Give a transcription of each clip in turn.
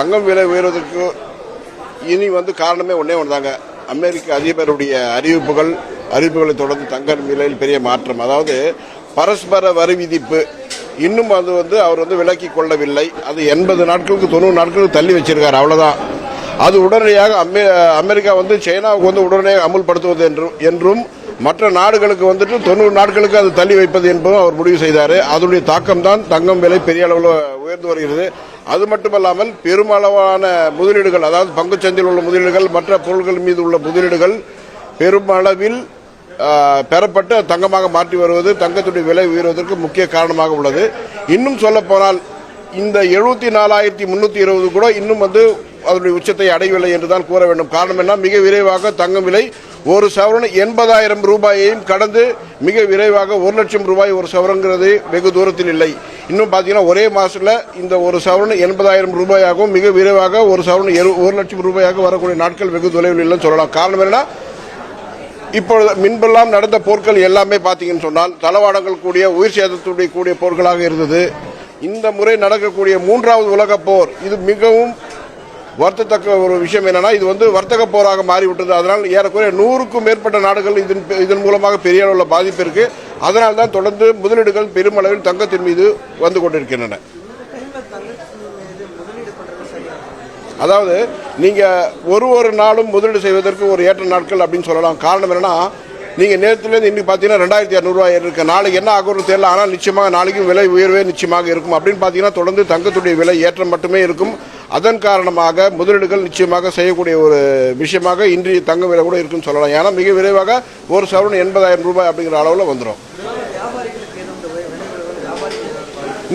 தங்கம் விலை உயர்வதற்கு இனி வந்து காரணமே ஒன்றே ஒன்று தாங்க அமெரிக்க அதிபருடைய அறிவிப்புகள் அறிவிப்புகளை தொடர்ந்து தங்க விலையில் பெரிய மாற்றம். அதாவது பரஸ்பர வரி விதிப்பு இன்னும் அது வந்து அவர் வந்து விலக்கி கொள்ளவில்லை. அது எண்பது நாட்களுக்கு தொண்ணூறு நாட்களுக்கு தள்ளி வச்சிருக்காரு. அவ்வளோதான் அது உடனடியாக அமெ- அமெரிக்கா வந்து சைனாவுக்கு வந்து உடனே அமுல்படுத்துவது என்றும் என்றும் மற்ற நாடுகளுக்கு வந்துட்டு தொண்ணூறு நாட்களுக்கு அது தள்ளி வைப்பது என்பதும் அவர் முடிவு செய்தார். அதனுடைய தாக்கம் தான் தங்கம் விலை பெரிய அளவில் உயர்ந்து வருகிறது. அது மட்டுமல்லாமல் பெருமளவான முதலீடுகள் அதாவது பங்குச்சந்தையில் உள்ள முதலீடுகள் மற்ற பொருட்கள் மீது உள்ள முதலீடுகள் பெருமளவில் பெறப்பட்டு தங்கமாக மாற்றி வருவது தங்கத்துடைய விலை உயர்வதற்கு முக்கிய காரணமாக உள்ளது. இன்னும் சொல்ல போனால் இந்த எழுபத்தி நாலாயிரத்தி முன்னூற்றி இருபது கூட இன்னும் வந்து அதனுடைய உச்சத்தை அடையவில்லை என்றுதான் கூற வேண்டும். காரணம் என்ன? மிக விரைவாக தங்கம் விலை ஒரு சவரன் எண்பதாயிரம் ரூபாயையும் கடந்து மிக விரைவாக ஒரு லட்சம் ரூபாய் ஒரு சவரங்கிறது வெகு தூரத்தில் இல்லை. இன்னும் பார்த்தீங்கன்னா ஒரே மாசத்துல இந்த ஒரு சவரன் எண்பதாயிரம் ரூபாயாகவும் மிக விரைவாக ஒரு சவரன் ஒரு லட்சம் ரூபாயாக வரக்கூடிய நாட்கள் வெகு தொலைவில் இல்லைன்னு சொல்லலாம். காரணம் என்னன்னா இப்பொழுது முன்பெல்லாம் நடந்த போர்கள் எல்லாமே பார்த்தீங்கன்னு சொன்னால் தளவாடங்கள் கூடிய உயிர் சேதத்துடைய கூடிய போர்களாக இருந்தது. இந்த முறை நடக்கக்கூடிய மூன்றாவது உலக போர் இது மிகவும் வருத்தத்தக்க ஒரு விஷயம் என்னன்னா இது வந்து வர்த்தக போராக மாறிவிட்டது. அதனால் ஏறக்குறைய நூறுக்கும் மேற்பட்ட நாடுகள் இதன் இதன் மூலமாக பெரிய அளவில் பாதிப்பு இருக்கு. அதனால் தான் தொடர்ந்து முதலீடுகள் பெருமளவில் தங்கத்தின் மீது வந்து கொண்டிருக்கின்றன. அதாவது நீங்க ஒரு ஒரு நாளும் முதலீடு செய்வதற்கு ஒரு ஏற்ற நாட்கள் அப்படின்னு சொல்லலாம். காரணம் என்னன்னா நீங்கள் நேரத்துலேருந்து இன்றைக்கி பார்த்தீங்கன்னா ரெண்டாயிரத்தி இரநூறுவா இருக்குது நாளைக்கு என்ன ஆகும்னு தெரியல. ஆனால் நிச்சயமாக நாளைக்கும் விலை உயர்வே நிச்சயமாக இருக்கும். அப்படின்னு பார்த்தீங்கன்னா தொடர்ந்து தங்கத்துடைய விலை ஏற்றம் மட்டுமே இருக்கும். அதன் காரணமாக முதலீடுகள் நிச்சயமாக செய்யக்கூடிய ஒரு விஷயமாக இன்றைய தங்க விலை கூட இருக்குன்னு சொல்லலாம். ஏன்னா மிக விரைவாக ஒரு சவரன் எண்பதாயிரம் ரூபாய் அப்படிங்கிற அளவில் வந்துடும்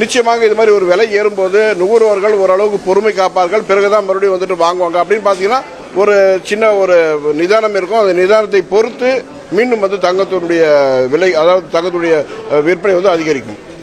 நிச்சயமாக இது மாதிரி ஒரு விலை ஏறும்போது நுகர்வோர்கள் ஓரளவுக்கு பொறுமை காப்பார்கள். பிறகுதான் மறுபடியும் வந்துட்டு வாங்குவாங்க. அப்படின்னு பார்த்தீங்கன்னா ஒரு சின்ன ஒரு நிதானம் இருக்கும். அந்த நிதானத்தை பொறுத்து மீண்டும் வந்து தங்கத்தினுடைய விலை அதாவது தங்கத்துடைய விற்பனை வந்து அதிகரிக்கும்.